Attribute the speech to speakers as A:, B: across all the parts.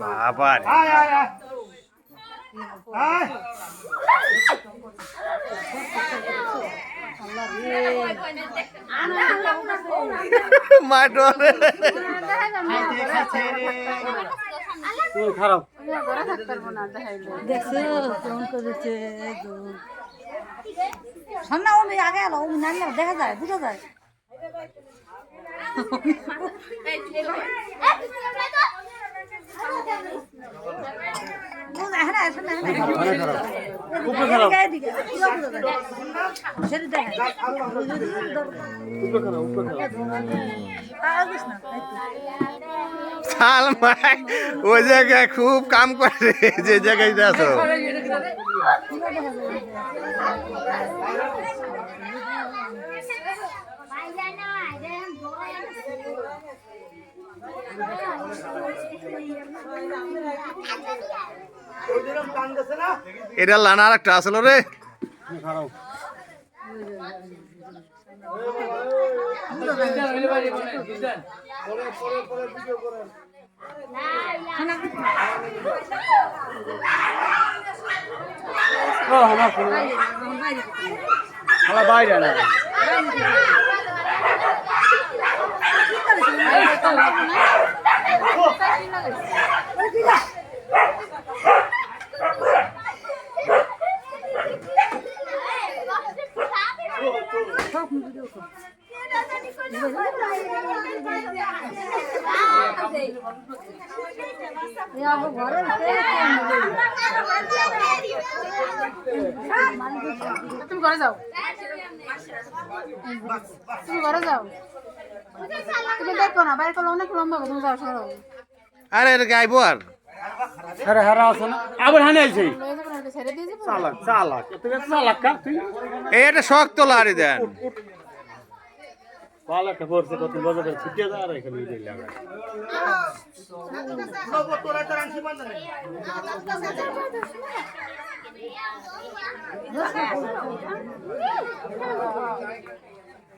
A: বাবা রে।
B: আয় আয় আয়। আয়।
A: মা ডরে।
B: তুই খারাপ।
C: দেখছ কেমন করেছে সামনে আগে এলো দেখা যায় বুঝা যায়।
A: ওই জায়গায় খুব কাম করে যে জায়গায় আছো। এটা লানা আর একটা আসলো রে।
B: খারাপ আমার বাইরে না।
D: তুমি ঘরে যাও। তুমি ঘরে যাও। তুমি দেখো না বাইরে করলে অনেক লম্বা তুমি যাও সরো।
A: আরে গাইবো আর।
B: আরে হারা আছে না। আবার হানে আইছে। চালাক চালাক। তুই চালাক কা তুই
A: এটা শক্ত লারি দেন।
B: চালাক পড়ছে কত বড় করে যা আর এখানে লাগা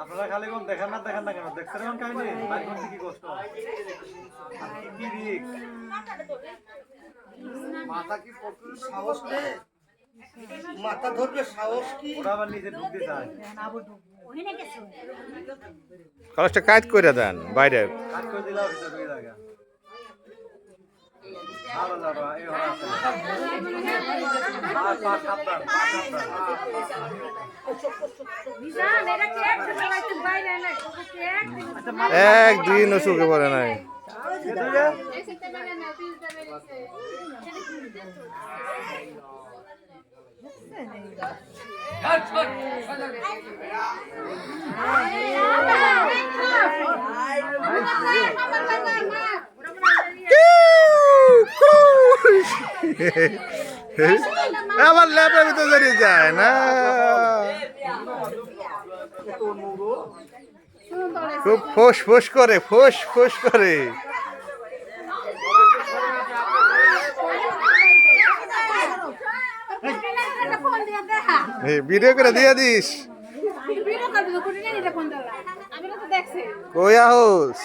E: আপনারা খালি কোন দেখেন না দেখেন না কেন? দেখছেন এমন কাহিনী? বাইর করতে কি কষ্ট? কি রিক
B: মাথা কি প্রচুর সাহস নেই মাথা ধরবে সাহস কি?
E: ওরা আবার নিজে ঢুকতে চায়।
A: কলেজটা কাজ করে দেন বাইরে।
E: কাজ করে দিলাম ভিতরে ঢুকে জায়গা সাবধান সাবধান।
A: একদিন চোখে পড়ে নাই। আবার ল্যাপের ভিতরে যায় না। খুব ফোস ফোস করে, ফোস ফোস করে। ভিডিও করে দিয়ে দিস।
D: ভিডিও করবি তো কুটি নিয়ে ফোন দিলা আমি তো দেখছি
A: কই আহোস?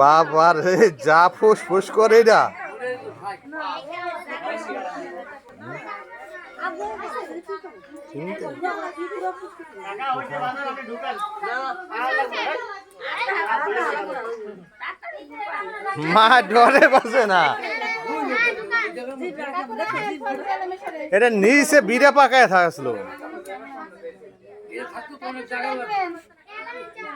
A: বাবা রে, যা ফুস ফুস করে না। মা ডরে বসে না। এটা নিচে বিড়ে পাকায় থাকছিল।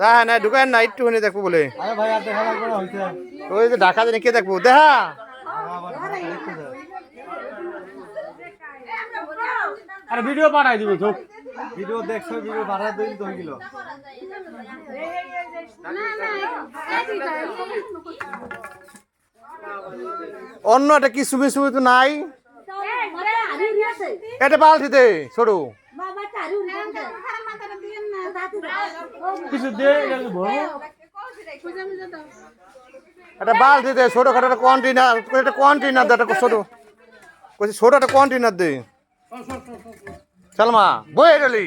B: না? না।
A: ঢুকেন না একটুখানি দেখব বলে। ওই যে ঢাকা জানি কে দেখব? দেখা।
F: আরে ভিডিও পাঠাই দিব তো
E: ভিডিও দেখছ ভিডিও তো
A: অন্য একটা কি সুমি সুমি তো নাই? এটা বালতিতে ছোড়ো
F: কিছু দে
A: একটা বালতিতে ছোট খাটো একটা কন্টেনার একটা কন্টেনার দে একটা ছোট বলছি ছোট একটা কন্টেনার দে সালমা বই এলি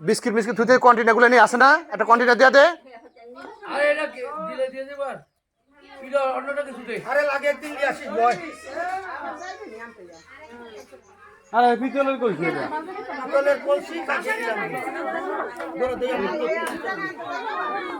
A: বিস্কিট বিস্কিট থুতে কন্টেনারগুলো নিয়ে আসে না? একটা কন্টেনার দিয়ে দে।
G: এটা এটা অন্যটা কিছু দে।
B: আরে লাগে একদিন দিয়ে আসি জয়
F: আরে পিতলের কইছি এটা?
B: দলের বলছি কাছে দিলাম। ধরো দেখি